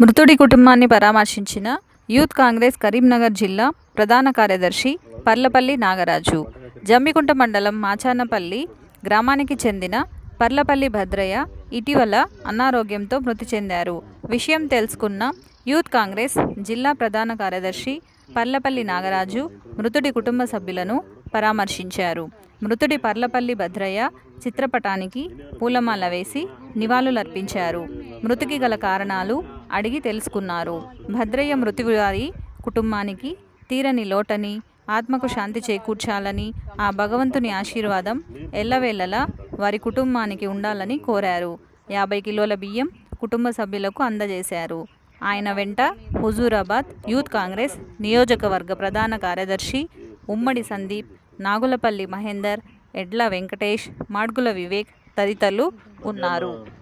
మృతుడి కుటుంబాన్ని పరామర్శించిన యూత్ కాంగ్రెస్ కరీంనగర్ జిల్లా ప్రధాన కార్యదర్శి పర్లపల్లి నాగరాజు. జమ్మికుంట మండలం మాచానపల్లి గ్రామానికి చెందిన పర్లపల్లి భద్రయ్య ఇటీవల అనారోగ్యంతో మృతి చెందారు. విషయం తెలుసుకున్న యూత్ కాంగ్రెస్ జిల్లా ప్రధాన కార్యదర్శి పర్లపల్లి నాగరాజు మృతుడి కుటుంబ సభ్యులను పరామర్శించారు. మృతుడి పర్లపల్లి భద్రయ్య చిత్రపటానికి పూలమాల వేసి నివాళులర్పించారు. మృతికి గల కారణాలు అడిగి తెలుసుకున్నారు. భద్రయ్య మృతి వారి కుటుంబానికి తీరని లోటని ఆత్మకు శాంతి చేకూర్చాలని ఆ భగవంతుని ఆశీర్వాదం ఎల్లవేళలా వారి కుటుంబానికి ఉండాలని కోరారు. యాభై కిలోల బియ్యం కుటుంబ సభ్యులకు అందజేశారు. ఆయన వెంట హుజూరాబాద్ యూత్ కాంగ్రెస్ నియోజకవర్గ ప్రధాన కార్యదర్శి ఉమ్మడి సందీప్ నాగులపల్లి మహేందర్ ఎడ్ల వెంకటేష్ మాడ్గుల వివేక్ తదితరులు ఉన్నారు.